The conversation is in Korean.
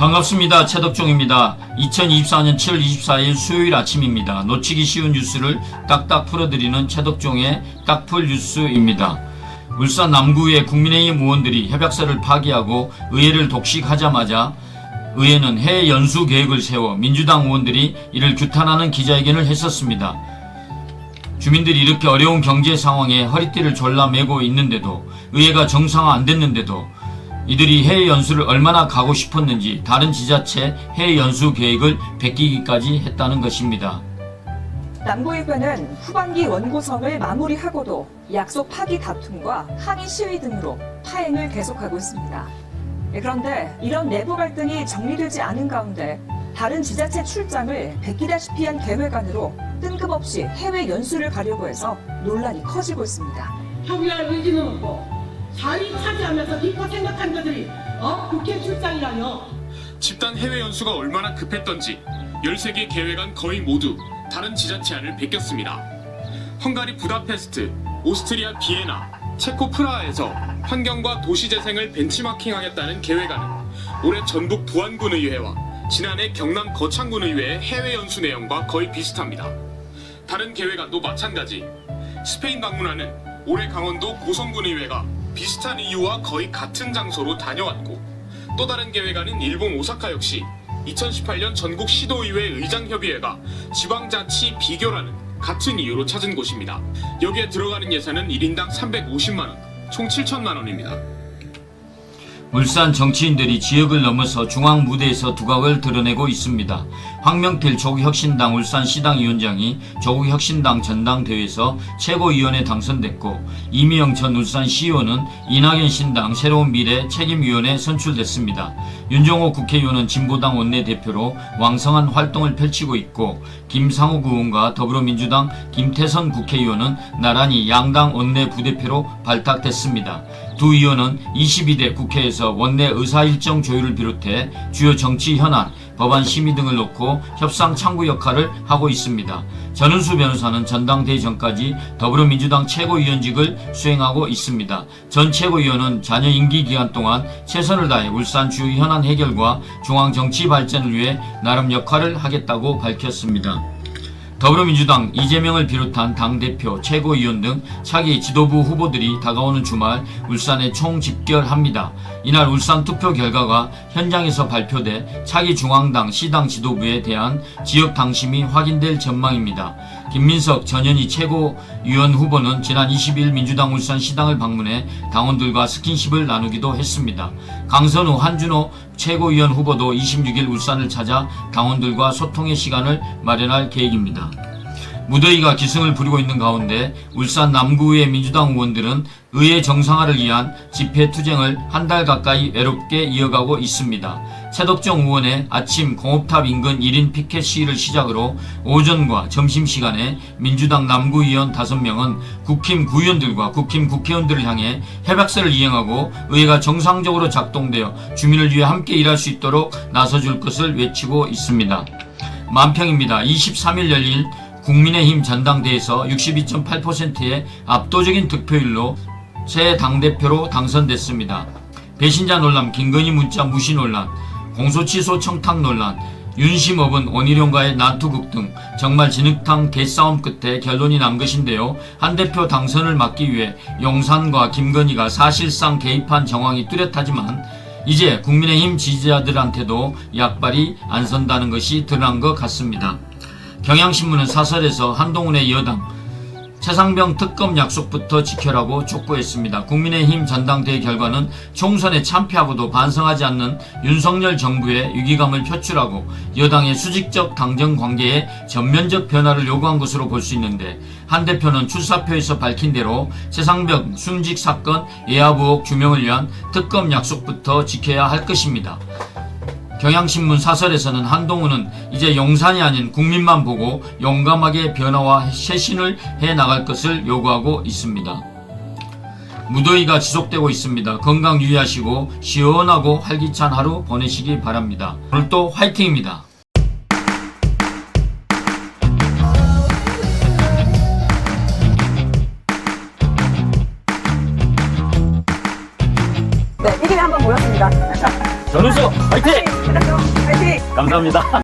반갑습니다. 최덕종입니다. 2024년 7월 24일 수요일 아침입니다. 놓치기 쉬운 뉴스를 딱딱 풀어드리는 최덕종의 딱풀 뉴스입니다. 울산 남구의 국민의힘 의원들이 협약서를 파기하고 의회를 독식하자마자 의회는 해외 연수 계획을 세워 민주당 의원들이 이를 규탄하는 기자회견을 했었습니다. 주민들이 이렇게 어려운 경제 상황에 허리띠를 졸라 매고 있는데도 의회가 정상화 안 됐는데도 이들이 해외 연수를 얼마나 가고 싶었는지 다른 지자체 해외 연수 계획을 베끼기까지 했다는 것입니다. 남부의회는 후반기 원고성을 마무리하고도 약속 파기 다툼과 항의 시위 등으로 파행을 계속하고 있습니다. 네, 그런데 이런 내부 갈등이 정리되지 않은 가운데 다른 지자체 출장을 베끼다시피 한 계획안으로 뜬금없이 해외 연수를 가려고 해서 논란이 커지고 있습니다. 협의할 의지는 없고 자리 차지하면서 기껏 생각한 것들이 어? 국회 출장이라며 집단 해외 연수가 얼마나 급했던지 13개 계획안 거의 모두 다른 지자체 안을 베꼈습니다. 헝가리 부다페스트, 오스트리아 비에나, 체코 프라하에서 환경과 도시재생을 벤치마킹하겠다는 계획안은 올해 전북 부안군 의회와 지난해 경남 거창군 의회의 해외 연수 내용과 거의 비슷합니다. 다른 계획안도 마찬가지. 스페인 방문하는 올해 강원도 고성군 의회가 비슷한 이유와 거의 같은 장소로 다녀왔고 또 다른 계획안인 일본 오사카 역시 2018년 전국 시도의회 의장협의회가 지방자치 비교라는 같은 이유로 찾은 곳입니다. 여기에 들어가는 예산은 1인당 350만원, 총 7천만원입니다. 울산 정치인들이 지역을 넘어서 중앙 무대에서 두각을 드러내고 있습니다. 황명필 조국혁신당 울산시당 위원장이 조국혁신당 전당대회에서 최고위원에 당선됐고 이미영 전 울산시의원은 이낙연 신당 새로운 미래 책임위원에 선출됐습니다. 윤종호 국회의원은 진보당 원내대표로 왕성한 활동을 펼치고 있고 김상욱 의원과 더불어민주당 김태선 국회의원은 나란히 양당 원내 부대표로 발탁됐습니다. 두 의원은 22대 국회에서 원내 의사 일정 조율을 비롯해 주요 정치 현안, 법안 심의 등을 놓고 협상 창구 역할을 하고 있습니다. 전은수 변호사는 전당대회 전까지 더불어민주당 최고위원직을 수행하고 있습니다. 전 최고위원은 자녀 임기 기간 동안 최선을 다해 울산 주요 현안 해결과 중앙 정치 발전을 위해 나름 역할을 하겠다고 밝혔습니다. 더불어민주당 이재명을 비롯한 당대표, 최고위원 등 차기 지도부 후보들이 다가오는 주말 울산에 총집결합니다. 이날 울산 투표 결과가 현장에서 발표돼 차기 중앙당, 시당 지도부에 대한 지역 당심이 확인될 전망입니다. 김민석 전현희 최고위원 후보는 지난 20일 민주당 울산 시당을 방문해 당원들과 스킨십을 나누기도 했습니다. 강선우, 한준호 최고위원 후보도 26일 울산을 찾아 당원들과 소통의 시간을 마련할 계획입니다. 무더위가 기승을 부리고 있는 가운데 울산 남구의 민주당 의원들은 의회 정상화를 위한 집회 투쟁을 한 달 가까이 외롭게 이어가고 있습니다. 최덕정 의원의 아침 공업탑 인근 1인 피켓 시위를 시작으로 오전과 점심시간에 민주당 남구의원 5명은 국힘 구의원들과 국힘 국회의원들을 향해 협약서를 이행하고 의회가 정상적으로 작동되어 주민을 위해 함께 일할 수 있도록 나서줄 것을 외치고 있습니다. 만평입니다. 23일 열릴 국민의힘 전당대에서 62.8%의 압도적인 득표율로 새 당대표로 당선됐습니다. 배신자 논란, 김건희 문자 무시 논란, 공소 취소 청탁 논란, 윤심업은 원희룡과의 난투극 등 정말 진흙탕 개싸움 끝에 결론이 난 것인데요. 한 대표 당선을 막기 위해 용산과 김건희가 사실상 개입한 정황이 뚜렷하지만 이제 국민의힘 지지자들한테도 약발이 안 선다는 것이 드러난 것 같습니다. 경향신문은 사설에서 한동훈의 여당 최상병 특검 약속부터 지켜라고 촉구했습니다. 국민의힘 전당대회 결과는 총선에 참패하고도 반성하지 않는 윤석열 정부의 위기감을 표출하고 여당의 수직적 당정 관계에 전면적 변화를 요구한 것으로 볼 수 있는데 한 대표는 출사표에서 밝힌 대로 최상병 순직 사건 예합 의혹 규명을 위한 특검 약속부터 지켜야 할 것입니다. 경향신문 사설에서는 한동훈은 이제 용산이 아닌 국민만 보고 용감하게 변화와 쇄신을 해 나갈 것을 요구하고 있습니다. 무더위가 지속되고 있습니다. 건강 유의하시고 시원하고 활기찬 하루 보내시기 바랍니다. 오늘도 화이팅입니다. 전우수 화이팅! 파이팅! 감사합니다.